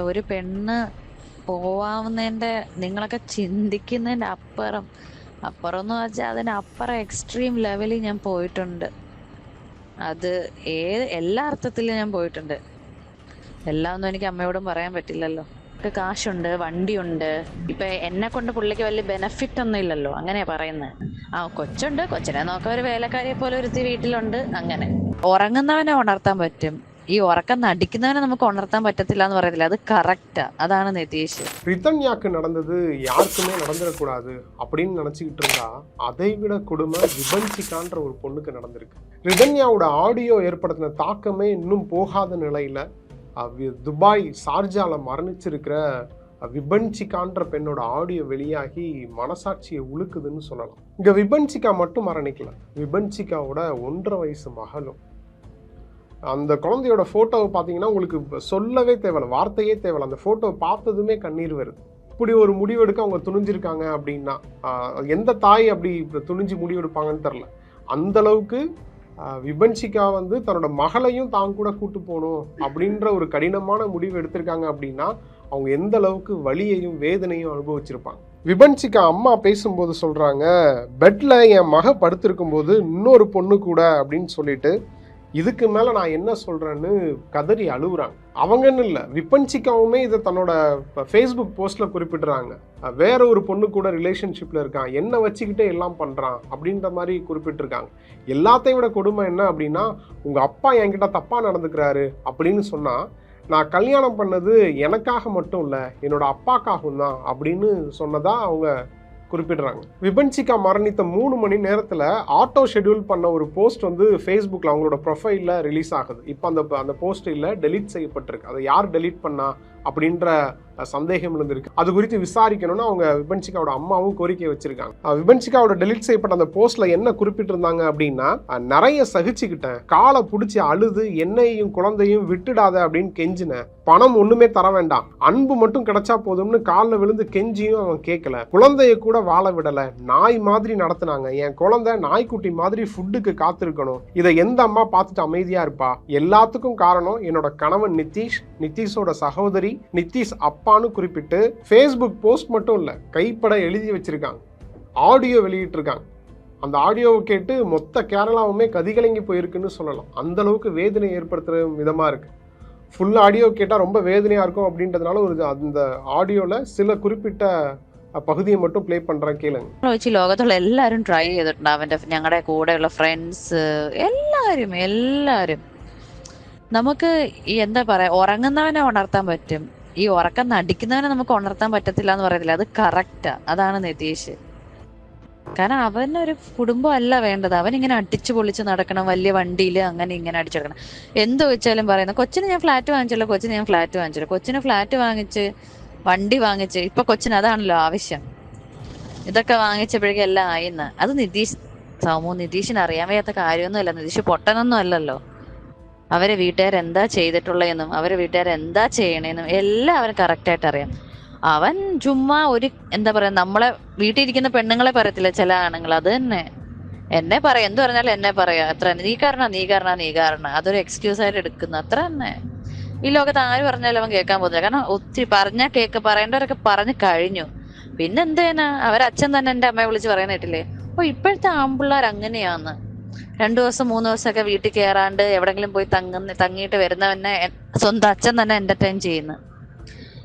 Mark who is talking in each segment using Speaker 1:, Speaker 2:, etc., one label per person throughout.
Speaker 1: ഒരു പെണ്ണ് പോവാവുന്നതിന്റെ നിങ്ങളൊക്കെ ചിന്തിക്കുന്നതിന്റെ അപ്പുറം. അപ്പുറം എന്ന് വെച്ചാൽ അതിനപ്പുറം എക്സ്ട്രീം ലെവലിൽ ഞാൻ പോയിട്ടുണ്ട്. അത് ഏത് എല്ലാ അർത്ഥത്തിലും ഞാൻ പോയിട്ടുണ്ട്. എല്ലാം ഒന്നും എനിക്ക് അമ്മയോടും പറയാൻ പറ്റില്ലല്ലോ. എനിക്ക് കാശുണ്ട് വണ്ടിയുണ്ട്. ഇപ്പൊ എന്നെ കൊണ്ട് പുള്ളിക്ക് വലിയ ബെനഫിറ്റ് ഒന്നും ഇല്ലല്ലോ. അങ്ങനെയാ പറയുന്നത് ആ കൊച്ചുണ്ട്. കൊച്ചിനെ നോക്കാൻ ഒരു വേലക്കാരിയെ പോലെ ഒരുത്തി വീട്ടിലുണ്ട്. അങ്ങനെ. ഉറങ്ങുന്നവനെ ഉണർത്താൻ പറ്റും. ഈ ഉറക്കം നടിക്കുന്നവനെ നമുക്ക് ഉണർത്താൻ പറ്റത്തില്ല എന്ന് പറയത്തില്ല അത് കറക്റ്റാ അതാണ് നിതീഷ്
Speaker 2: ரிதன்யாக்கு நடந்தது யாருக்குமே நடந்துடக்கூடாது அப்படின்னு நினச்சிக்கிட்டு இருந்தா அதை விட கொடுமை விபன்சிகான்ற ஒரு பொண்ணுக்கு நடந்திருக்கு ரிதன்யாவோட ஆடியோ ஏற்படுத்தின தாக்கமே இன்னும் போகாத நிலையில அஹ், வி- துபாய் சார்ஜால மரணிச்சிருக்கிற அஹ், விபன்சிகான்ற பெண்ணோட ஆடியோ வெளியாகி மனசாட்சியை உழுக்குதுன்னு சொல்லலாம் இங்க விபன்சிகா மட்டும் மரணிக்கல விபன்சிகாவோட ஒன்றரை வயசு மகளும் அந்த குழந்தையோட ஃபோட்டோவை பார்த்தீங்கன்னா உங்களுக்கு சொல்லவே தேவையில்ல வார்த்தையே தேவையில்ல. அந்த ஃபோட்டோவை பார்த்ததுமே கண்ணீர் வருது. இப்படி ஒரு முடிவெடுக்க அவங்க துணிஞ்சிருக்காங்க அப்படின்னா எந்த தாய் அப்படி துணிஞ்சு முடிவெடுப்பாங்கன்னு தெரில அந்த அளவுக்கு விபன்சிகா வந்து தன்னோட மகளையும் தான் கூட கூட்டு போகணும் அப்படின்ற ஒரு கடினமான முடிவு எடுத்திருக்காங்க அப்படின்னா அவங்க எந்த அளவுக்கு வலியையும் வேதனையும் அனுபவிச்சிருப்பாங்க. விபன்சிகா அம்மா பேசும்போது சொல்றாங்க பெட்ல என் மக படுத்திருக்கும் போது இன்னொரு பொண்ணு கூட அப்படின்னு சொல்லிட்டு இதுக்கு மேலே நான் என்ன சொல்கிறேன்னு கதறி அழுகுறாங்க அவங்கன்னு இல்லை விபன்சிகாவுமே இதை தன்னோட ஃபேஸ்புக் போஸ்ட்டில் குறிப்பிட்றாங்க. வேற ஒரு பொண்ணு கூட ரிலேஷன்ஷிப்பில் இருக்கான் என்ன வச்சுக்கிட்டே எல்லாம் பண்ணுறான் அப்படின்ற மாதிரி குறிப்பிட்டிருக்காங்க. எல்லாத்தையும் விட கொடுமை என்ன அப்படின்னா உங்கள் அப்பா என்கிட்ட தப்பாக நடந்துக்கிறாரு அப்படின்னு சொன்னால் நான் கல்யாணம் பண்ணது எனக்காக மட்டும் இல்லை என்னோட அப்பாக்காகவும் தான் அப்படின்னு சொன்னதாக அவங்க குறிப்பிடுறாங்க. விபன்சிகா மரணித்த மூணு மணி நேரத்தில் ஆட்டோ ஷெட்யூல் பண்ண ஒரு போஸ்ட் வந்து ஃபேஸ்புக்கில் அவங்களோட ப்ரொஃபைலில் ரிலீஸ் ஆகுது. இப்போ அந்த அந்த போஸ்ட் இல்லை டெலீட் செய்யப்பட்டிருக்கு. அதை யார் டெலீட் பண்ணா அப்படின்ற சந்தேகம் இருந்திருக்கு அது குறித்து விசாரிக்கணும்னு அவங்க விபன்சிகாவோட அம்மாவும் கோரிக்கை வச்சிருக்காங்க. விபன்சிகாவோட டெலிட் செய்யப்பட்ட அந்த போஸ்ட்ல என்ன குறிப்பிட்டிருந்தாங்க அப்படின்னா நிறைய சகிச்சுக்கிட்டேன். காலை பிடிச்சி அழுது என்னையும் குழந்தையும் விட்டுடாத அப்படின்னு கெஞ்சினேன் பணம் ஒண்ணுமே தர வேண்டாம். அன்பு மட்டும் கிடைச்சா போதும்னு காலில் விழுந்து கெஞ்சியும் அவன் கேட்கல குழந்தைய கூட வாழ விடல. நாய் மாதிரி நடத்தினாங்க. என் குழந்தை நாய்க்குட்டி மாதிரி ஃபுட்டுக்கு காத்திருக்கணும். இதை எந்த அம்மா பார்த்துட்டு அமைதியா இருப்பா? எல்லாத்துக்கும் காரணம் என்னோட கணவன் நிதிஷ் நிதிஷோட சகோதரி நிதிஷ் அப்பான்னு குறிப்பிட்டு ஃபேஸ்புக் போஸ்ட் மட்டும் இல்ல கைப்பட எழுதி வச்சிருக்காங்க ஆடியோ வெளியிட்டிருக்காங்க அந்த ஆடியோவை கேட்டு மொத்த கேரளாவுமே கதிகலங்கி போயிருக்குன்னு சொல்லலாம் அந்த அளவுக்கு வேதனை ஏற்படுத்துற விதமா இருக்கு ஃபுல் ஆடியோ கேட்டால் ரொம்ப வேதனையாக இருக்கும் அப்படின்றதுனால ஒரு அந்த ஆடியோவில் சில குறிப்பிட்ட அஹ், பகுதியை மட்டும் ப்ளே பண்ணுறேன் கேளுங்க
Speaker 1: വെച്ച് ലോകത്തുള്ള എല്ലാവരും ട്രൈ ചെയ്തിട്ടുണ്ട് അവന്റെ ഞങ്ങളുടെ കൂടെയുള്ള ഫ്രണ്ട്സ് എല്ലാവരും എല്ലാവരും നമുക്ക് എന്താ പറയാ ഉറങ്ങുന്നവനെ ഉണർത്താൻ പറ്റും. ഈ ഉറക്കം നടിക്കുന്നവനെ നമുക്ക് ഉണർത്താൻ പറ്റത്തില്ല എന്ന് പറയത്തില്ല. അത് കറക്റ്റാ അതാണ് നിതീഷ്. കാരണം അവനൊരു കുടുംബം അല്ല വേണ്ടത്. അവൻ ഇങ്ങനെ അടിച്ചു പൊളിച്ച് നടക്കണം. വലിയ വണ്ടിയിൽ അങ്ങനെ ഇങ്ങനെ അടിച്ചെടുക്കണം എന്ത് വെച്ചാലും പറയുന്നത് കൊച്ചിന് ഞാൻ ഫ്ലാറ്റ് വാങ്ങിച്ചല്ലോ. കൊച്ചിന് ഞാൻ ഫ്ലാറ്റ് വാങ്ങിച്ചല്ലോ. കൊച്ചിന് ഫ്ലാറ്റ് വാങ്ങിച്ച് വണ്ടി വാങ്ങിച്ച് ഇപ്പൊ കൊച്ചിന് അതാണല്ലോ ആവശ്യം. ഇതൊക്കെ വാങ്ങിച്ചപ്പോഴേക്കും എല്ലാം ആയിന്ന്. അത് നിതീഷ് സമൂഹം നിതീഷിന് അറിയാൻ വയ്യാത്ത കാര്യമൊന്നുമല്ല. നിതീഷ് പൊട്ടനൊന്നും അല്ലല്ലോ. അവരെ വീട്ടുകാർ എന്താ ചെയ്തിട്ടുള്ളതെന്നും അവരെ വീട്ടുകാർ എന്താ ചെയ്യണേന്നും എല്ലാം അവന് കറക്റ്റായിട്ട് അറിയാം. അവൻ ചുമ്മാ ഒരു എന്താ പറയാ നമ്മളെ വീട്ടിലിരിക്കുന്ന പെണ്ണുങ്ങളെ പറയത്തില്ല ചില ആണുങ്ങൾ അത് തന്നെ. എന്നെ പറയാം എന്ത് പറഞ്ഞാലും എന്നെ പറയാം. അത്ര. നീ കാരണ നീ കാരണ നീ കാരണ. അതൊരു എക്സ്ക്യൂസ് ആയിട്ട് എടുക്കുന്നു അത്ര തന്നെ. ഈ ലോകത്ത് ആര് പറഞ്ഞാലും അവൻ കേൾക്കാൻ പോകുന്നില്ല. കാരണം ഒത്തിരി പറഞ്ഞാൽ കേക്ക് പറയേണ്ടവരൊക്കെ പറഞ്ഞു കഴിഞ്ഞു. പിന്നെ എന്തേനാ അവരച്ഛൻ തന്നെ എന്റെ അമ്മയെ വിളിച്ച് പറയുന്ന കേട്ടില്ലേ? ഓ ഇപ്പോഴത്തെ ആമ്പിള്ളേർ അങ്ങനെയാന്ന്. രണ്ടു ദിവസം മൂന്ന് ദിവസമൊക്കെ വീട്ടിൽ കയറാണ്ട് എവിടെങ്കിലും പോയി തങ്ങുന്ന തങ്ങിയിട്ട് വരുന്നവനെ സ്വന്തം അച്ഛൻ തന്നെ എന്റർടൈൻ ചെയ്യുന്നു.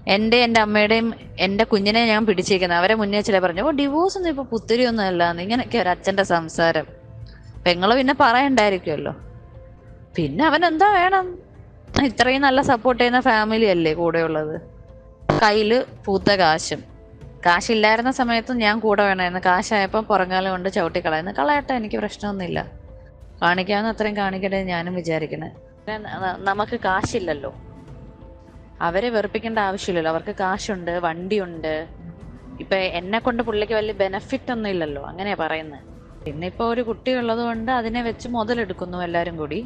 Speaker 1: എന്റെ എന്റെ അമ്മയുടെയും എന്റെ കുഞ്ഞിനെ ഞാൻ പിടിച്ചേക്കുന്നത് അവരെ മുന്നേ ചില പറഞ്ഞു ഓ ഡിവോഴ്സ് ഒന്നും ഇപ്പൊ പുത്തിരി ഒന്നും അല്ലാന്ന്. ഇങ്ങനെയൊക്കെ ഒരു അച്ഛന്റെ സംസാരം. പെങ്ങൾ പിന്നെ പറയണ്ടായിരിക്കുമല്ലോ പിന്നെ അവൻ എന്താ വേണം? ഇത്രയും നല്ല സപ്പോർട്ട് ചെയ്യുന്ന ഫാമിലി അല്ലേ കൂടെയുള്ളത്? കയ്യിൽ പൂത്ത കാശും. കാശില്ലായിരുന്ന സമയത്തും ഞാൻ കൂടെ വേണമായിരുന്നു. കാശായപ്പോൾ പുറങ്കാലം കൊണ്ട് ചവിട്ടി കളയുന്നു കളയട്ടെ എനിക്ക് പ്രശ്നമൊന്നുമില്ല. കാണിക്കാവുന്ന അത്രയും കാണിക്കട്ടെ ഞാനും വിചാരിക്കണേ നമുക്ക് കാശില്ലല്ലോ. അവരെ വെറുപ്പിക്കേണ്ട ആവശ്യമില്ലല്ലോ. അവർക്ക് കാശുണ്ട് വണ്ടിയുണ്ട്. ഇപ്പൊ എന്നെ കൊണ്ട് പുള്ളിക്ക് വലിയ ബെനഫിറ്റ് ഒന്നും ഇല്ലല്ലോ. അങ്ങനെയാ പറയുന്നത് പിന്നെ ഇപ്പൊ ഒരു കുട്ടി ഉള്ളത് കൊണ്ട് അതിനെ വെച്ച് മുതലെടുക്കുന്നു എല്ലാരും കൂടി.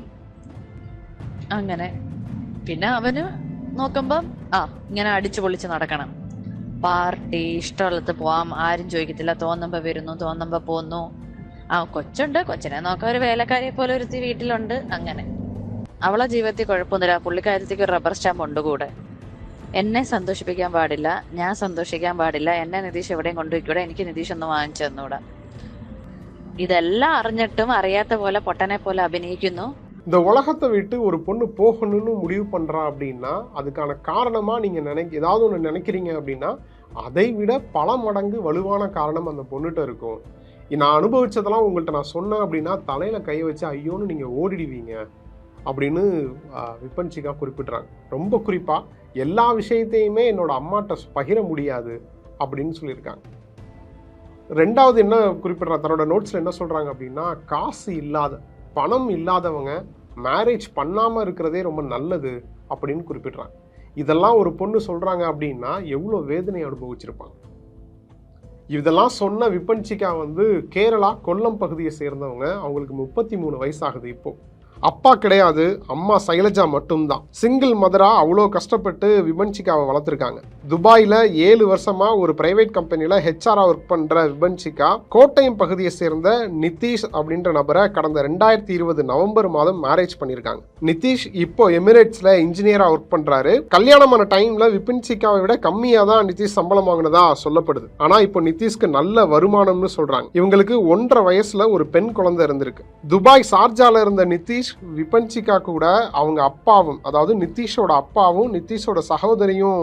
Speaker 1: അങ്ങനെ. പിന്നെ അവന് നോക്കുമ്പം ആ ഇങ്ങനെ അടിച്ചു പൊളിച്ച് നടക്കണം. പാർട്ടി ഇഷ്ടമുള്ളത് പോവാം. ആരും ചോദിക്കത്തില്ല. തോന്നുമ്പോ വരുന്നു തോന്നുമ്പോ പോന്നു. ആ കൊച്ചുണ്ട് കൊച്ചിനെ നോക്കാൻ ഒരു വേലക്കാരിയെ പോലെ ഒരുത്തി വീട്ടിലുണ്ട് അങ്ങനെ അവളെ ജീവിതത്തിൽ കുഴപ്പമൊന്നുമില്ല പുള്ളിക്കാരത്തേക്ക് ഒരു റബ്ബർ സ്റ്റാമ്പ് ഉണ്ട് കൂടെ എന്നെ സന്തോഷിപ്പിക്കാൻ പാടില്ല ഞാൻ സന്തോഷിക്കാൻ പാടില്ല എന്നെ നിതീഷ് എവിടെയും കൊണ്ടുപോയിക്കൂടെ എനിക്ക് നിതീഷ് ഒന്ന് വാങ്ങിച്ചു തന്നൂടാ ഇതെല്ലാം അറിഞ്ഞിട്ടും അറിയാത്ത പോലെ പൊട്ടനെ പോലെ അഭിനയിക്കുന്നു
Speaker 2: இந்த உலகத்தை விட்டு ஒரு பொண்ணு போகணும்னு முடிவு பண்றா அப்படின்னா அதுக்கான காரணமா நீங்க நினைக்க ஏதாவது ஒன்று நினைக்கிறீங்க அப்படின்னா அதை விட பல மடங்கு வலுவான காரணம் அந்த பொண்ணுகிட்ட இருக்கும் நான் அனுபவித்ததெல்லாம் உங்கள்கிட்ட நான் சொன்னேன் அப்படின்னா தலையில் கையை வச்சு ஐயோன்னு நீங்கள் ஓடிடுவீங்க அப்படின்னு விப்பன்சிகா குறிப்பிட்றாங்க. ரொம்ப குறிப்பாக எல்லா விஷயத்தையுமே என்னோட அம்மாட்ட பகிர முடியாது அப்படின்னு சொல்லியிருக்காங்க. ரெண்டாவது என்ன குறிப்பிட்றாங்க தன்னோட நோட்ஸில் என்ன சொல்கிறாங்க அப்படின்னா காசு இல்லாத பணம் இல்லாதவங்க மேரேஜ் பண்ணாமல் இருக்கிறதே ரொம்ப நல்லது அப்படின்னு குறிப்பிடுறாங்க. இதெல்லாம் ஒரு பொண்ணு சொல்கிறாங்க அப்படின்னா எவ்வளோ வேதனை அனுபவிச்சிருப்பாங்க. இதெல்லாம் சொன்ன விபன்சிகா வந்து கேரளா கொல்லம் பகுதியை சேர்ந்தவங்க. அவங்களுக்கு முப்பத்தி மூணு வயசாகுது இப்போ. அப்பா கிடையாது அம்மா சைலஜா மட்டும்தான். சிங்கிள் மதரா அவ்வளோ கஷ்டப்பட்டு விபன்சிகாவை வளர்த்துருக்காங்க. துபாயில் ஏழு வருஷமா ஒரு பிரைவேட் கம்பெனியில் ஹெச்ஆரா ஒர்க் பண்ற விபன்சிகா கோட்டயம் பகுதியை சேர்ந்த நிதிஷ் அப்படின்ற நபரை கடந்த ரெண்டாயிரத்தி இருபது நவம்பர் மாதம் மேரேஜ் பண்ணியிருக்காங்க. நிதிஷ் இப்போ எமிரேட்ஸ்ல இன்ஜினியரா ஒர்க் பண்றாரு. கல்யாணமான டைம்ல விபின்சிகாவை விட கம்மியா தான் நிதிஷ் சம்பளம் வாங்கினதா சொல்லப்படுது. ஆனா இப்போ நிதிஷ்க்கு நல்ல வருமானம்னு சொல்றாங்க. இவங்களுக்கு ஒன்றரை வயசுல ஒரு பெண் குழந்தை இருந்திருக்கு. துபாய் சார்ஜால இருந்த நிதிஷ் விபன்சிகா கூட அவங்க அப்பாவும் அதாவது நிதிஷோட அப்பாவும் நிதிஷோட சகோதரியும்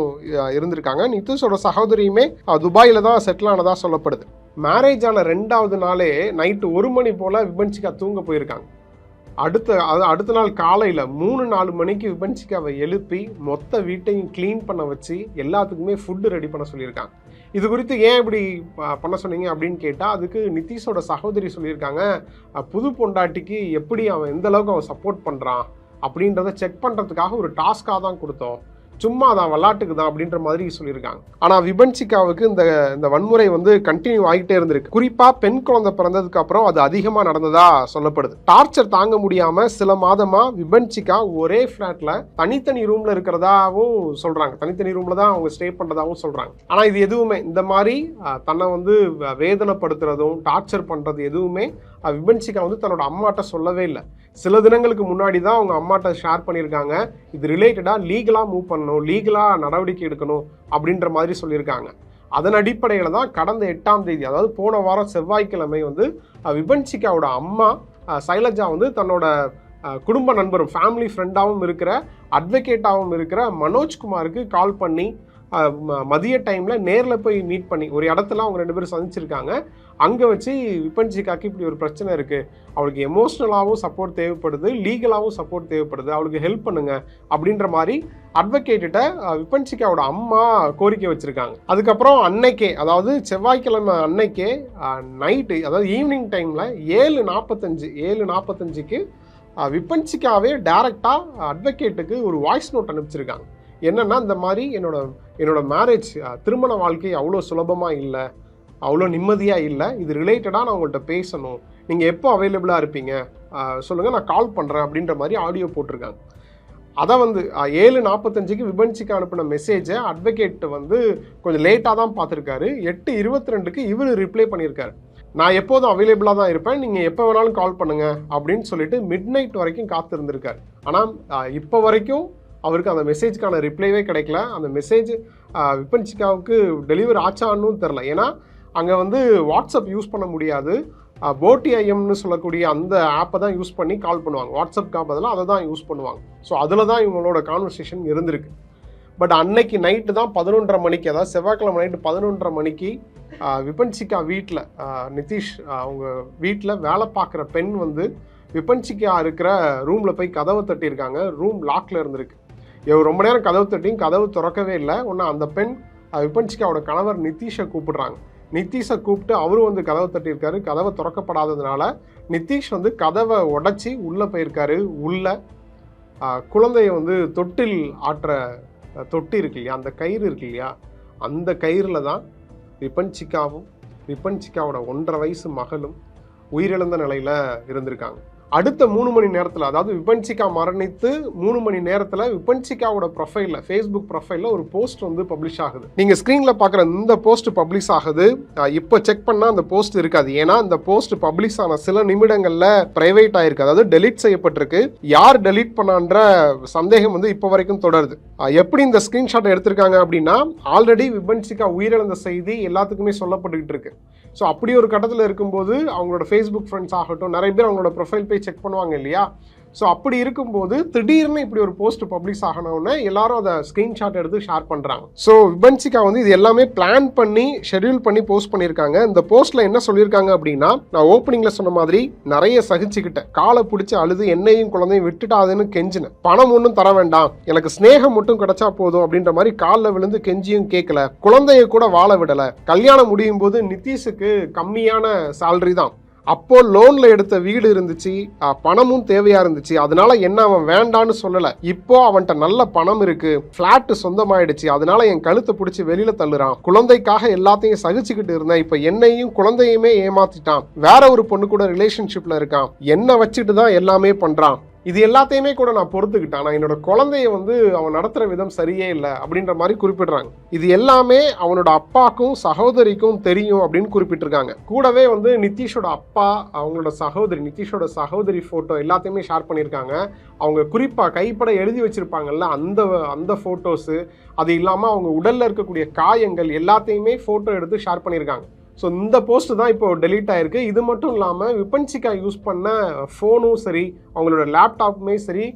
Speaker 2: இருந்திருக்காங்க. நிதிஷோட சகோதரியுமே துபாயில் தான் செட்டில் ஆனதா சொல்லப்படுது. மேரேஜ் ஆன ரெண்டாவது நாளே நைட்டு ஒரு மணி போல விபன்சிகா தூங்க போயிருக்காங்க. அடுத்த அது அடுத்த நாள் காலையில் மூணு நாலு மணிக்கு விபன்சிகாவை எழுப்பி மொத்த வீட்டையும் க்ளீன் பண்ண வச்சு எல்லாத்துக்குமே ஃபுட்டு ரெடி பண்ண சொல்லியிருக்காங்க. இது குறித்து ஏன் இப்படி பண்ண சொன்னீங்க அப்படின்னு கேட்டால் அதுக்கு நிதிஷோட சகோதரி சொல்லியிருக்காங்க புது பொண்டாட்டிக்கு எப்படி அவன் எந்த அளவுக்கு அவன் சப்போர்ட் பண்ணுறான் அப்படின்றத செக் பண்ணுறதுக்காக ஒரு டாஸ்காக தான் கொடுத்தோம். சும்மா தான் விளாட்டுக்கு தான் அப்படின்ற மாதிரி சொல்லியிருக்காங்க. ஆனால் விபன்சிகாவுக்கு இந்த இந்த வன்முறை வந்து கண்டினியூ ஆகிட்டே இருந்திருக்கு. குறிப்பாக பெண் குழந்தை பிறந்ததுக்கு அப்புறம் அது அதிகமாக நடந்ததா சொல்லப்படுது. டார்ச்சர் தாங்க முடியாமல் சில மாதமாக விபன்சிகா ஒரே ஃப்ளாட்டில் தனித்தனி ரூமில் இருக்கிறதாவும் சொல்கிறாங்க தனித்தனி ரூமில் தான் அவங்க ஸ்டே பண்ணுறதாகவும் சொல்கிறாங்க ஆனால் இது எதுவுமே இந்த மாதிரி தன்னை வந்து வேதனைப்படுத்துறதும் டார்ச்சர் பண்ணுறது எதுவுமே அஹ், விபன்சிகா வந்து தன்னோட அம்மாட்ட சொல்லவே இல்லை. சில தினங்களுக்கு முன்னாடி தான் அவங்க அம்மாட்ட ஷேர் பண்ணியிருக்காங்க. இது ரிலேட்டடாக லீகலாக மூவ் பண்ணணும் லீகலாக நடவடிக்கை எடுக்கணும் அப்படின்ற மாதிரி சொல்லியிருக்காங்க. அதன் அடிப்படையில் தான் கடந்த எட்டாம் தேதி அதாவது போன வாரம் செவ்வாய்க்கிழமை வந்து அஹ், விபன்சிகாவோட அம்மா சைலஜா வந்து தன்னோட குடும்ப நண்பரும் ஃபேமிலி ஃப்ரெண்டாகவும் இருக்கிற அட்வொகேட்டாகவும் இருக்கிற மனோஜ்குமாருக்கு கால் பண்ணி மதிய டைமில் நேரில் போய் மீட் பண்ணி ஒரு இடத்துல அவங்க ரெண்டு பேரும் சந்திச்சிருக்காங்க. அங்கே வச்சு விபன்சிகாக்கு இப்படி ஒரு பிரச்சனை இருக்குது அவளுக்கு எமோஷ்னலாகவும் சப்போர்ட் தேவைப்படுது லீகலாகவும் சப்போர்ட் தேவைப்படுது. அவளுக்கு ஹெல்ப் பண்ணுங்க அப்படின்ற மாதிரி அட்வொகேட்டிட்ட விபன்சிக்காவோட அம்மா கோரிக்கை வச்சுருக்காங்க. அதுக்கப்புறம் அன்னைக்கே அதாவது செவ்வாய்க்கிழமை அன்னைக்கே நைட்டு அதாவது ஈவினிங் டைமில் ஏழு நாற்பத்தஞ்சு ஏழு நாற்பத்தஞ்சுக்கு விபன்சிக்காவே டேரெக்டாக அட்வொகேட்டுக்கு ஒரு வாய்ஸ் நோட் அனுப்பிச்சிருக்காங்க. என்னென்னா இந்த மாதிரி என்னோட என்னோட மேரேஜ் திருமண வாழ்க்கை அவ்வளோ சுலபமாக இல்லை. அவ்வளோ நிம்மதியாக இல்லை. இது ரிலேட்டடாக நான் உங்கள்கிட்ட பேசணும். நீங்கள் எப்போ அவைலபிளாக இருப்பீங்க? சொல்லுங்கள் நான் கால் பண்ணுறேன் அப்படின்ற மாதிரி ஆடியோ போட்டிருக்காங்க. அதை வந்து ஏழு நாற்பத்தஞ்சுக்கு விபன்சிக்கு அனுப்பின மெசேஜை அட்வொகேட் வந்து கொஞ்சம் லேட்டாக தான் பார்த்துருக்காரு. எட்டு இருபத்தி ரெண்டுக்கு இவர் ரிப்ளை பண்ணியிருக்காரு. நான் எப்போதும் அவைலபிளாக தான் இருப்பேன். நீங்கள் எப்போ வேணாலும் கால் பண்ணுங்கள் அப்படின்னு சொல்லிட்டு மிட் நைட் வரைக்கும் காத்திருந்திருக்காரு. ஆனால் இப்போ வரைக்கும் அவருக்கு அந்த மெசேஜ்க்கான ரிப்ளைவே கிடைக்கல. அந்த மெசேஜ் விபன்சிகாவுக்கு டெலிவரி ஆச்சான்னு தெரில ஏன்னா அங்கே வந்து வாட்ஸ்அப் யூஸ் பண்ண முடியாது. போட்டி ஐஎம்னு சொல்லக்கூடிய அந்த ஆப்பை தான் யூஸ் பண்ணி கால் பண்ணுவாங்க. வாட்ஸ்அப்க்கு பதிலாக அதை தான் யூஸ் பண்ணுவாங்க. ஸோ அதில் தான் இவங்களோட கான்வர்சேஷன் இருந்திருக்கு. பட் அன்னைக்கு நைட்டு தான் பதினொன்றரை மணிக்கு அதாவது செவ்வாய்க்கிழமை நைட்டு பதினொன்றரை மணிக்கு ஆஹ், விபன்சிகா வீட்டில் நிதிஷ் அவங்க வீட்டில் வேலை பார்க்குற பெண் வந்து விபன்சிகா இருக்கிற ரூமில் போய் கதவை தட்டியிருக்காங்க. ரூம் லாக்ல இருந்திருக்கு. இவர் ரொம்ப நேரம் கதவு தட்டியும் கதவு திறக்கவே இல்லை. ஒன்று அந்த பெண் ஆஹ், விபன்சிகாவோட கணவர் நிதிஷை கூப்பிடுறாங்க. நிதிஷை கூப்பிட்டு அவரும் வந்து கதவை தட்டியிருக்காரு. கதவை திறக்கப்படாததுனால நிதிஷ் வந்து கதவை உடைச்சி உள்ளே போயிருக்காரு. உள்ள குழந்தையை குழந்தைய வந்து தொட்டில் ஆட்டுற தொட்டி இருக்கு இல்லையா? அந்த கயிறு இருக்கு இல்லையா? அந்த கயிறில் தான் விபன்சிகாவும் விபன்சிகாவோட ஒன்றரை வயசு மகளும் உயிரிழந்த நிலையில் இருந்திருக்காங்க. அடுத்த மூணு மணி நேரத்தில் அதாவது விபன்சிகா மரணித்து மூணு மணி நேரத்தில் விபன்சிகாவோட ப்ரொஃபைலில் ஃபேஸ்புக் ப்ரொஃபைலில் ஒரு போஸ்ட் வந்து பப்ளிஷ் ஆகுது. நீங்கள் ஸ்க்ரீனில் பார்க்குற இந்த போஸ்ட் பப்ளிஷ் ஆகுது. இப்போ செக் பண்ணால் அந்த போஸ்ட் இருக்காது. ஏன்னா அந்த போஸ்ட் பப்ளிஷ் ஆன சில நிமிடங்களில் ப்ரைவேட் ஆயிருக்கு. அதாவது டெலீட் செய்யப்பட்டிருக்கு. யார் டெலீட் பண்ணான்ற சந்தேகம் வந்து இப்போ வரைக்கும் தொடருது. எப்படி இந்த ஸ்க்ரீன்ஷாட்டை எடுத்திருக்காங்க அப்படின்னா ஆல்ரெடி விபன்சிகா உயிரிழந்த செய்தி எல்லாத்துக்குமே சொல்லப்பட்டுக்கிட்டு இருக்கு. ஸோ அப்படி ஒரு கட்டத்தில் இருக்கும்போது அவங்களோட ஃபேஸ்புக் ஃப்ரெண்ட்ஸ் ஆகட்டும் நிறைய பேர் அவங்களோட ப்ரொஃபைல் போய் செக் பண்ணுவாங்க இல்லையா? ஸோ அப்படி இருக்கும்போது திடீர்னு இப்படி ஒரு போஸ்ட் பப்ளிஷ் ஆகணும்னு எல்லாரும் அதை ஸ்க்ரீன்ஷாட் எடுத்து ஷேர் பண்ணுறாங்க ஸோ விபன்சிகா வந்து இது எல்லாமே பிளான் பண்ணி ஷெட்யூல் பண்ணி போஸ்ட் பண்ணியிருக்காங்க. இந்த போஸ்ட்டில் என்ன சொல்லியிருக்காங்க அப்படின்னா நான் ஓப்பனிங்கில் சொன்ன மாதிரி நிறைய சகிச்சுக்கிட்டேன். காலை பிடிச்சி அழுது என்னையும் குழந்தையும் விட்டுட்டாதுன்னு கெஞ்சினேன். பணம் ஒன்றும் தர வேண்டாம். எனக்கு ஸ்நேகம் மட்டும் கிடைச்சா போதும் அப்படின்ற மாதிரி காலில் விழுந்து கெஞ்சியும் கேட்கல குழந்தைய கூட வாழ விடலை. கல்யாணம் முடியும் போது நிதிஷுக்கு கம்மியான salary தான். அப்போ லோன்ல எடுத்த வீடு இருந்துச்சு பணமும் தேவையா இருந்துச்சு. அதனால என்ன அவன் வேண்டான்னு சொல்லல. இப்போ அவன்கிட்ட நல்ல பணம் இருக்கு பிளாட் சொந்தமாயிடுச்சு. அதனால என் கழுத்தை பிடிச்சி வெளியில தள்ளுறான். குழந்தைக்காக எல்லாத்தையும் சகிச்சுக்கிட்டு இருந்தேன். இப்ப என்னையும் குழந்தையுமே ஏமாத்திட்டான். வேற ஒரு பொண்ணு கூட ரிலேஷன்ஷிப்ல இருக்கான். என்ன வச்சுட்டு தான் எல்லாமே பண்றான். இது எல்லாத்தையுமே கூட நான் பொறுத்துக்கிட்டேன். ஆனால் என்னோட குழந்தைய வந்து அவன் நடத்துகிற விதம் சரியே இல்லை அப்படின்ற மாதிரி குறிப்பிடுறாங்க. இது எல்லாமே அவனோட அப்பாக்கும் சகோதரிக்கும் தெரியும் அப்படின்னு குறிப்பிட்டிருக்காங்க. கூடவே வந்து நிதிஷோட அப்பா அவங்களோட சகோதரி நிதிஷோட சகோதரி ஃபோட்டோ எல்லாத்தையுமே ஷேர் பண்ணியிருக்காங்க. அவங்க குறிப்பாக கைப்பட எழுதி வச்சுருப்பாங்கல்ல அந்த அந்த ஃபோட்டோஸு அது இல்லாமல் அவங்க உடலில் இருக்கக்கூடிய காயங்கள் எல்லாத்தையுமே ஃபோட்டோ எடுத்து ஷேர் பண்ணியிருக்காங்க. ஸோ இந்த போஸ்ட் தான் இப்போ டெலீட் ஆயிருக்கு. இது மட்டும் இல்லாமல் விபன்சிகா யூஸ் பண்ண ஃபோனும் சரி அவங்களோட லேப்டாப்புமே சரி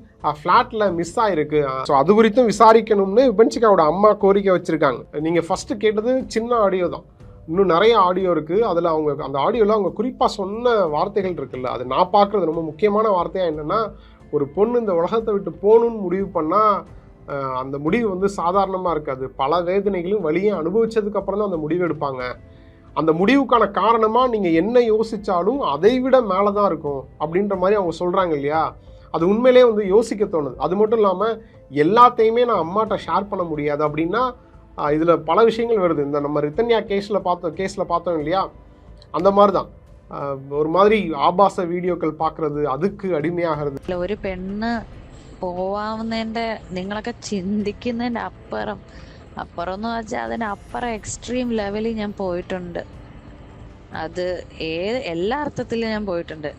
Speaker 2: ஃப்ளாட்டில் மிஸ் ஆயிருக்கு. ஸோ அது குறித்தும் விசாரிக்கணும்னு விபன்சிகாவோட அம்மா கோரிக்கை வச்சுருக்காங்க. நீங்கள் ஃபஸ்ட்டு கேட்டது சின்ன ஆடியோ தான். இன்னும் நிறைய ஆடியோ இருக்குது அதில் அவங்க அந்த ஆடியோவில் அவங்க குறிப்பாக சொன்ன வார்த்தைகள் இருக்குல்ல அது நான் பார்க்குறது ரொம்ப முக்கியமான வார்த்தையாக என்னென்னா ஒரு பொண்ணு இந்த உலகத்தை விட்டு போகணும்னு முடிவு பண்ணால் அந்த முடிவு வந்து சாதாரணமாக இருக்காது. பல வேதனைகளும் வழியை அனுபவித்ததுக்கப்புறம் தான் அந்த முடிவு எடுப்பாங்க. அந்த முடிவுக்கான காரணமாக நீங்கள் என்ன யோசிச்சாலும் அதை விட மேலே தான் இருக்கும் அப்படின்ற மாதிரி அவங்க சொல்கிறாங்க இல்லையா அது உண்மையிலே வந்து யோசிக்க தோணுது அது மட்டும் இல்லாமல் எல்லாத்தையுமே நான் அம்மாட்ட ஷேர் பண்ண முடியாது அப்படின்னா இதில் பல விஷயங்கள் வருது இந்த நம்ம ரித்தன்யா கேஸில் பார்த்தோம் கேஸில் பார்த்தோம் இல்லையா அந்த மாதிரி தான் ஆஹ் ஒரு மாதிரி ஆபாச வீடியோக்கள் பார்க்குறது அதுக்கு அடிமையாகிறது
Speaker 1: അല്ല ഒരു പെണ്ണ് പോവാവുന്നതിന്റെ നിങ്ങളൊക്കെ ചിന്തിക്കുന്നതിന്റെ അപ്പുറം അപ്പുറം എന്ന് വെച്ചാൽ അതിനപ്പുറം എക്സ്ട്രീം ലെവലിൽ ഞാൻ പോയിട്ടുണ്ട് അത് ഏത് എല്ലാ അർത്ഥത്തിലും ഞാൻ പോയിട്ടുണ്ട്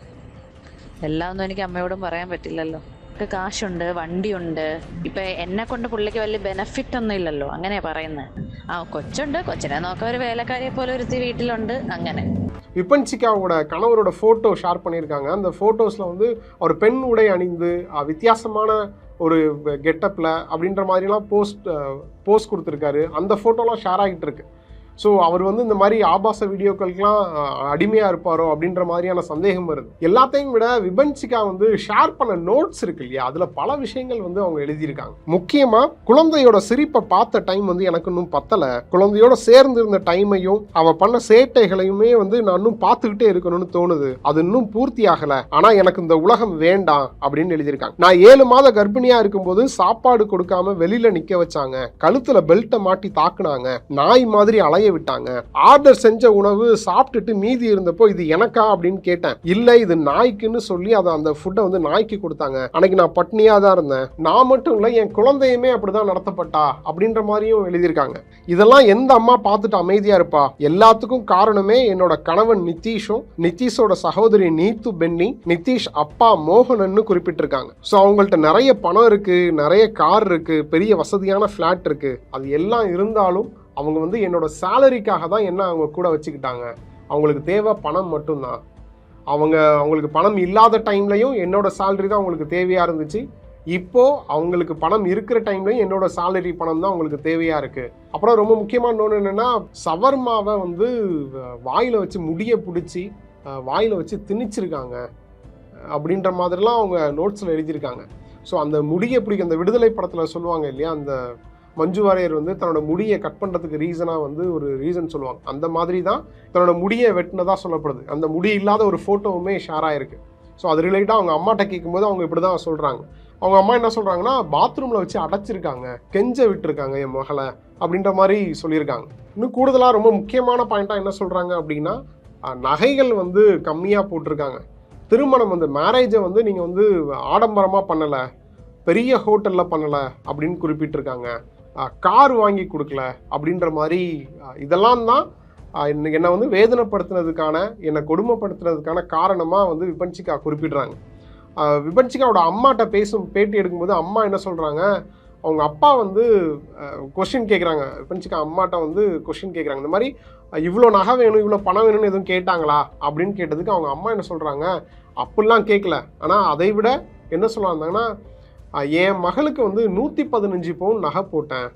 Speaker 1: എല്ലാം ഒന്നും എനിക്ക് അമ്മയോടും പറയാൻ പറ്റില്ലല്ലോ ഒക്കെ കാശുണ്ട് വണ്ടിയുണ്ട് ഇപ്പൊ എന്നെ കൊണ്ട് പുള്ളിക്ക് വലിയ ബെനഫിറ്റ് ഒന്നും ഇല്ലല്ലോ അങ്ങനെയാ പറയുന്നത് ആ കൊച്ചുണ്ട് കൊച്ചിനെ നോക്കാൻ ഒരു വേലക്കാരിയെ പോലെ ഒരുത്തി വീട്ടിലുണ്ട് അങ്ങനെ
Speaker 2: விபன்சிகாவோட கணவரோட ஃபோட்டோ ஷேர் பண்ணியிருக்காங்க அந்த ஃபோட்டோஸில் வந்து அவர் பெண் உடை அணிந்து அஹ், வித்தியாசமான ஒரு கெட்டப்பில் அப்படின்ற மாதிரிலாம் போஸ்ட் போஸ்ட் கொடுத்துருக்காரு. அந்த ஃபோட்டோலாம் ஷேர் ஆகிட்டு இருக்கு. ஸோ அவர் வந்து இந்த மாதிரி ஆபாச வீடியோக்களுக்கெல்லாம் அடிமையாக இருப்பாரோ அப்படின்ற மாதிரியான சந்தேகம் வருது. எல்லாத்தையும் விட விபன்சிகா வந்து ஷேர் பண்ண நோட்ஸ் இருக்கு இல்லையா? அதில் பல விஷயங்கள் வந்து அவங்க எழுதியிருக்காங்க. முக்கியமாக குழந்தையோட சிரிப்பை பார்த்த டைம் வந்து எனக்கு இன்னும் பத்தலை. குழந்தையோட சேர்ந்து இருந்த டைமையும் அவ பண்ண சேட்டைகளையுமே வந்து நான் இன்னும் பார்த்துக்கிட்டே இருக்கணும்னு தோணுது. அது இன்னும் பூர்த்தி ஆகலை. ஆனால் எனக்கு இந்த உலகம் வேண்டாம் அப்படின்னு எழுதியிருக்காங்க. நான் ஏழு மாத கர்ப்பிணியாக இருக்கும்போது சாப்பாடு கொடுக்காம வெளியில் நிற்க வச்சாங்க. கழுத்தில் பெல்ட்டை மாட்டி தாக்குனாங்க. நாய் மாதிரி அலைய விட்டாங்க. ஆர்டர் செஞ்ச உணவு சாப்பிட்டுட்டு மீதி இருந்தப்போ இது எனக்கா அப்படின்னு கேட்டேன். இல்ல இது நாய்க்குன்னு சொல்லி அதை அந்த ஃபுட்டை வந்து நாய்க்கு கொடுத்தாங்க. அன்னைக்கு நான் பட்னியா தான் இருந்தேன். நான் மட்டும் இல்லை என் குழந்தையுமே அப்படிதான் நடத்தப்பட்டா அப்படின்ற மாதிரியும் எழுதியிருக்காங்க. இதெல்லாம் எந்த அம்மா பார்த்துட்டு அமைதியா இருப்பா? எல்லாத்துக்கும் காரணமே என்னோட கணவன் நிதிஷும் நிதிஷோட சகோதரி நீத்து பென்னி நிதிஷ் அப்பா மோகனன்னு குறிப்பிட்டிருக்காங்க. ஸோ அவங்கள்ட்ட நிறைய பணம் இருக்கு நிறைய கார் இருக்கு பெரிய வசதியான ஃபிளாட் இருக்கு. அது எல்லாம் இருந்தாலும் அவங்க வந்து என்னோட சேலரிக்காக தான் என்ன அவங்க கூட வச்சுக்கிட்டாங்க. அவங்களுக்கு தேவை பணம் மட்டும்தான். அவங்க அவங்களுக்கு பணம் இல்லாத டைம்லையும் என்னோட சேலரி தான் அவங்களுக்கு தேவையாக இருந்துச்சு. இப்போ அவங்களுக்கு பணம் இருக்கிற டைம்லையும் என்னோட சேலரி பணம் தான் அவங்களுக்கு தேவையாக இருக்குது அப்புறம் ரொம்ப முக்கியமான ஒன்று என்னென்னா சவர்மாவை வந்து வாயில் வச்சு முடியை பிடிச்சி வாயில் வச்சு திணிச்சிருக்காங்க. அப்படின்ற மாதிரிலாம் அவங்க நோட்ஸில் எழுதியிருக்காங்க. ஸோ அந்த முடியை பிடிக்க அந்த விடுதலை படத்தில் சொல்லுவாங்க இல்லையா அந்த மஞ்சு வாரியர் வந்து தன்னோட முடியை கட் பண்ணுறதுக்கு ரீசனாக வந்து ஒரு ரீசன் சொல்லுவாங்க. அந்த மாதிரி தான் தன்னோட முடியை வெட்டினதாக சொல்லப்படுது. அந்த முடி இல்லாத ஒரு ஃபோட்டோவுமே ஷேர் ஆயிருக்கு. ஸோ அது ரிலேட்டாக அவங்க அம்மாட்ட கேட்கும்போது அவங்க இப்படி தான் சொல்கிறாங்க அவங்க அம்மா என்ன சொல்கிறாங்கன்னா பாத்ரூமில் வச்சு அடைச்சிருக்காங்க. கெஞ்ச விட்டுருக்காங்க என் மகளை. அப்படின்ற மாதிரி சொல்லியிருக்காங்க. இன்னும் கூடுதலாக ரொம்ப முக்கியமான பாயிண்ட்டாக என்ன சொல்கிறாங்க அப்படின்னா நகைகள் வந்து கம்மியாக போட்டிருக்காங்க. திருமணம் வந்து மேரேஜை வந்து நீங்கள் வந்து ஆடம்பரமாக பண்ணலை. பெரிய ஹோட்டலில் பண்ணலை அப்படின்னு குறிப்பிட்டிருக்காங்க. கார் வாங்கி கொடுக்கல அப்படின்ற மாதிரி இதெல்லாம் தான் என்ன- என்னை வந்து வேதனைப்படுத்துனதுக்கான என்னை கொடுமைப்படுத்துனதுக்கான காரணமாக வந்து விபன்சிகா குறிப்பிடுறாங்க. விபன்சிகாவோட அம்மாட்ட பேசும் பேட்டி எடுக்கும்போது அம்மா என்ன சொல்கிறாங்க அவங்க அப்பா வந்து கொஷின் கேட்குறாங்க விபன்சிகா அம்மாட்ட வந்து கொஷின் கேட்குறாங்க இந்த மாதிரி இவ்வளோ நகை வேணும் இவ்வளோ பணம் வேணும்னு எதுவும் கேட்டாங்களா அப்படின்னு கேட்டதுக்கு அவங்க அம்மா என்ன சொல்கிறாங்க அப்படிலாம் கேட்கல ஆனால் அதை விட என்ன சொல்லுவாங்கன்னா என் மகளுக்கு வந்து நூற்றி பதினஞ்சு பவுன் நகை போட்டேன்.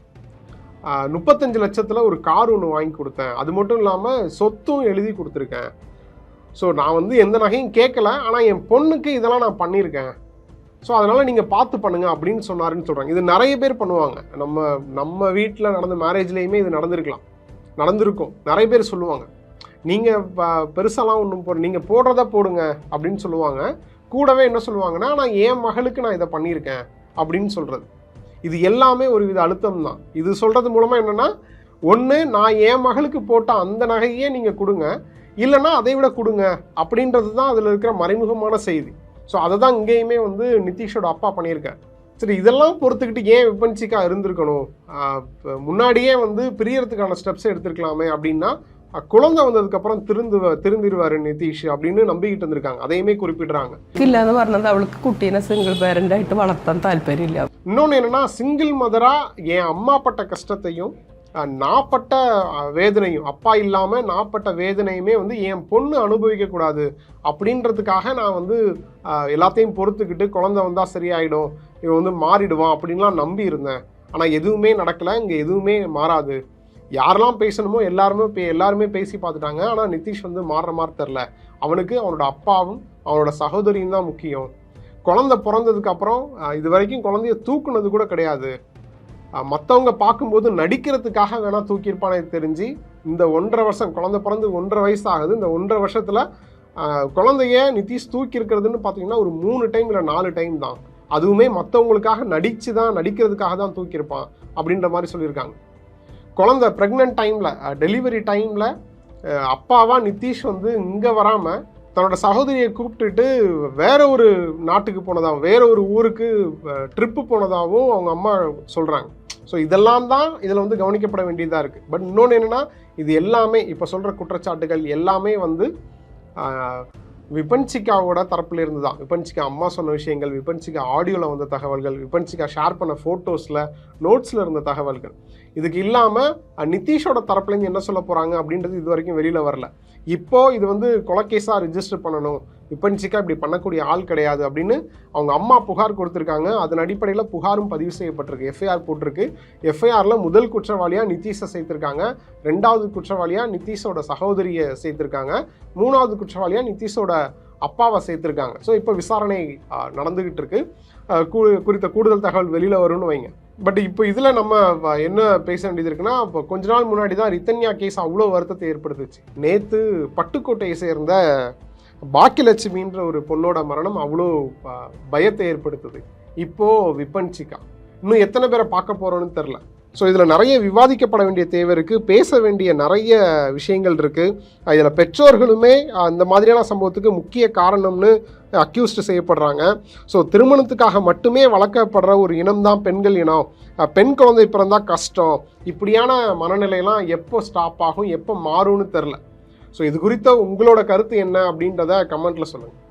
Speaker 2: முப்பத்தஞ்சு லட்சத்தில் ஒரு கார் ஒன்று வாங்கி கொடுத்தேன். அது மட்டும் இல்லாமல் சொத்தும் எழுதி கொடுத்துருக்கேன். ஸோ நான் வந்து எந்த நகையும் கேட்கல ஆனால் என் பொண்ணுக்கு இதெல்லாம் நான் பண்ணியிருக்கேன். ஸோ அதனால் நீங்கள் பார்த்து பண்ணுங்கள் அப்படின்னு சொன்னாருன்னு சொல்கிறாங்க இது நிறைய பேர் பண்ணுவாங்க. நம்ம நம்ம வீட்டில் நடந்த மேரேஜ்லேயுமே இது நடந்திருக்கலாம். நடந்திருக்கும். நிறைய பேர் சொல்லுவாங்க. நீங்கள் பெருசாலாம் ஒன்றும் போ நீங்கள் போடுறத போடுங்க அப்படின்னு சொல்லுவாங்க. கூடவே என்ன சொல்லுவாங்கன்னா நான் என் மகளுக்கு நான் இதை பண்ணியிருக்கேன் அப்படின்னு சொல்கிறது இது எல்லாமே ஒரு வித அழுத்தம் தான். இது சொல்கிறது மூலமாக என்னென்னா ஒன்று நான் என் மகளுக்கு போட்ட அந்த நகையே நீங்கள் கொடுங்க. இல்லைன்னா அதை விட கொடுங்க அப்படின்றது தான் அதில் இருக்கிற மறைமுகமான செய்தி. ஸோ அதை தான் இங்கேயுமே வந்து நிதிஷோட அப்பா பண்ணியிருக்கார். சரி இதெல்லாம் பொறுத்துக்கிட்டு ஏன் விபன்சிக்கா இருந்திருக்கணும்? முன்னாடியே வந்து பிரியறதுக்கான ஸ்டெப்ஸ் எடுத்திருக்கலாமே அப்படின்னா குழந்தை வந்ததுக்கப்புறம் திருந்து திருந்திருவாரு நிதிஷ் அப்படின்னு நம்பிக்கிட்டு இருந்திருக்காங்க அதையுமே குறிப்பிடுறாங்க
Speaker 3: ഇല്ല എന്ന് പറഞ്ഞത് അവൾക്ക് കുട്ടീനെ സിംഗിൾ പേരന്റ് ആയിട്ട് വളർത്താൻ താല്പര്യമില്ല
Speaker 2: இன்னொன்று என்னன்னா சிங்கிள் மதரா என் அம்மா பட்ட கஷ்டத்தையும் அஹ், நான் பட்ட அஹ், வேதனையும் அப்பா இல்லாமல் நான் பட்ட வேதனையுமே வந்து என் பொண்ணு அனுபவிக்க கூடாது அப்படின்றதுக்காக நான் வந்து அஹ், எல்லாத்தையும் பொறுத்துக்கிட்டு குழந்தை வந்தால் சரியாயிடும் இவன் வந்து மாறிடுவான் அப்படின்லாம் நம்பி இருந்தேன் ஆனால் எதுவுமே நடக்கலை இங்கே எதுவுமே மாறாது யாரெல்லாம் பேசணுமோ எல்லாருமே பே எல்லாருமே பேசி பார்த்துட்டாங்க. ஆனால் நிதிஷ் வந்து மாறுற மாதிரி தெரில அவனுக்கு அவனோட அப்பாவும் அவனோட சகோதரியும் தான் முக்கியம். குழந்தை பிறந்ததுக்கு அப்புறம் இது வரைக்கும் குழந்தைய தூக்குனது கூட கிடையாது. மற்றவங்க பார்க்கும்போது நடிக்கிறதுக்காக வேணால் தூக்கியிருப்பானே தெரிஞ்சு இந்த ஒன்றரை வருஷம் குழந்தை பிறந்து ஒன்றரை வயசு ஆகுது இந்த ஒன்றரை வருஷத்தில் குழந்தைய நிதிஷ் தூக்கி இருக்கிறதுன்னு பார்த்தீங்கன்னா ஒரு மூணு டைம் இல்லை நாலு டைம் தான். அதுவுமே மற்றவங்களுக்காக நடித்து தான் நடிக்கிறதுக்காக தான் தூக்கியிருப்பான் அப்படின்ற மாதிரி சொல்லியிருக்காங்க. குழந்தை ப்ரெக்னென்ட் டைமில் டெலிவரி டைமில் அப்பாவாக நிதிஷ் வந்து இங்கே வராமல் தன்னோட சகோதரியை கூப்பிட்டுட்டு வேற ஒரு நாட்டுக்கு போனதாகவும் வேற ஒரு ஊருக்கு ட்ரிப்பு போனதாகவும் அவங்க அம்மா சொல்கிறாங்க ஸோ இதெல்லாம் தான் இதில் வந்து கவனிக்கப்பட வேண்டியதாக இருக்குது பட் இன்னொன்று என்னென்னா இது எல்லாமே இப்போ சொல்கிற குற்றச்சாட்டுகள் எல்லாமே வந்து ஆஹ், விபன்சிகாவோட தரப்புல இருந்து தான். விபன்சிகா அம்மா சொன்ன விஷயங்கள் விபன்சிகா ஆடியோவில் வந்த தகவல்கள் விபன்சிகா ஷேர் பண்ண ஃபோட்டோஸில் நோட்ஸில் இருந்த தகவல்கள். இதுக்கு இல்லாமல் நிதிஷோட தரப்புலேருந்து என்ன சொல்ல போகிறாங்க அப்படின்றது இது வரைக்கும் வெளியில் வரல. இப்போது இது வந்து கொலகேஸாக ரிஜிஸ்டர் பண்ணணும். விபன்சிகா இப்படி பண்ணக்கூடிய ஆள் கிடையாது அப்படின்னு அவங்க அம்மா புகார் கொடுத்துருக்காங்க. அதன் அடிப்படையில் புகாரும் பதிவு செய்யப்பட்டிருக்கு. எஃப்ஐஆர் போட்டிருக்கு. எஃப்ஐஆரில் முதல் குற்றவாளியாக நிதிஷை சேர்த்துருக்காங்க. ரெண்டாவது குற்றவாளியாக நிதிஷோட சகோதரியை சேர்த்துருக்காங்க. மூணாவது குற்றவாளியாக நிதிஷோட அப்பாவை சேர்த்துருக்காங்க. ஸோ இப்போ விசாரணை நடந்துக்கிட்டு இருக்கு. கூ- குறித்த கூடுதல் தகவல் வெளியில் வரும்னு வைங்க. பட் இப்போ இதில் நம்ம என்ன பேச வேண்டியது இருக்குன்னா இப்போ கொஞ்ச நாள் முன்னாடி தான் ரித்தன்யா கேஸ் அவ்வளோ வருத்தத்தை ஏற்படுத்துச்சு. நேற்று பட்டுக்கோட்டையை சேர்ந்த பாக்கியலட்சுமின்ற ஒரு பொண்ணோட மரணம் அவ்வளோ பயத்தை ஏற்படுத்துது. இப்போது விபன்சிகா. இன்னும் எத்தனை பேரை பார்க்க போகிறோன்னு தெரில ஸோ இதில் நிறைய விவாதிக்கப்பட வேண்டிய தேவை இருக்குது பேச வேண்டிய நிறைய விஷயங்கள் இருக்குது இதில் பெற்றோர்களுமே அந்த மாதிரியான சம்பவத்துக்கு முக்கிய காரணம்னு அக்யூஸ்டு செய்யப்படுறாங்க. ஸோ திருமணத்துக்காக மட்டுமே வளர்க்கப்படுற ஒரு இனம் தான் பெண்கள் இனம். பெண் குழந்தை பிறந்தால் கஷ்டம். இப்படியான மனநிலையெல்லாம் எப்போ ஸ்டாப் ஆகும் எப்போ மாறும்னு தெரில ஸோ இது குறித்த உங்களோட கருத்து என்ன அப்படின்றத கமெண்ட்டில் சொல்லுங்கள்